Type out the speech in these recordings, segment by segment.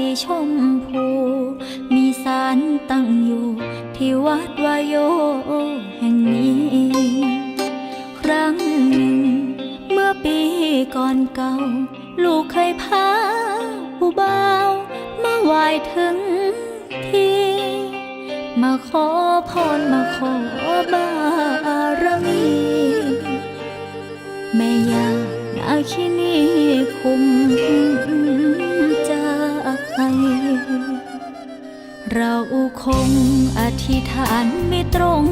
สีชมพู มีสารตั้งอยู่ ที่วัดวายโยแห่งนี้ ครั้งหนึ่ง เมื่อปีก่อนเก่า ลูกเคยพาผู้บ่าวมาไหว้ถึงที่ มาขอพรมาขอบารมีแม่ยานาคินีคุม คงอธิษฐานไม่ตรง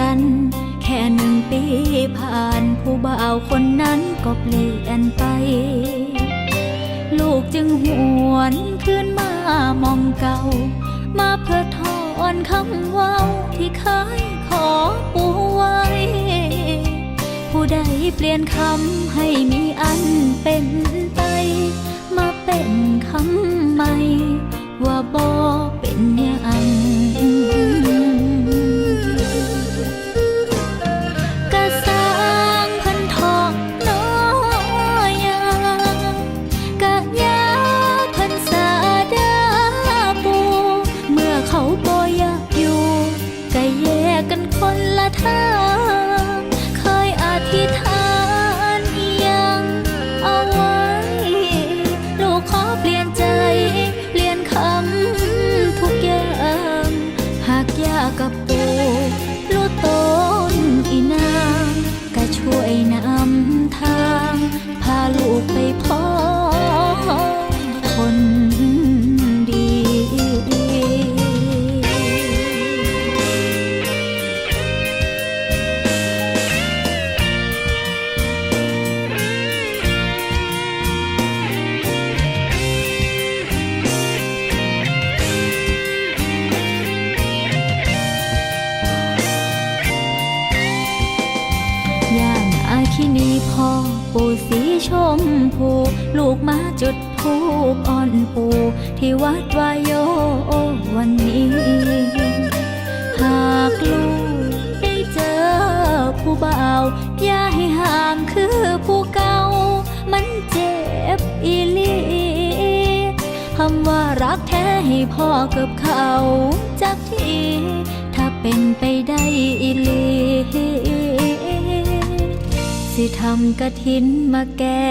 กัน แค่หนึ่งปีผ่านผู้บ่าวคนนั้นก็เปลี่ยนไป ลูกจึงหวนคืนมามองเก่า มาเพื่อทอนคำเว่าที่เคยขอปูไว้ ผู้ใดเปลี่ยนคำให้มีอันเป็น กยากกับางอาคินีพ่อปู่สีชมพู ลูกมาจุดทูปอ่อนปู่ที่วัดวายโยวันนี้ หากลูกได้เจอผู้เบ่าอย่าให้ห่างคือผู้เก่า มันเจ็บอีลีคำว่ารักแท้ให้พ่อกับเขาจากทีถ้าเป็นไปได้อีลี ทำกะถินมาแก่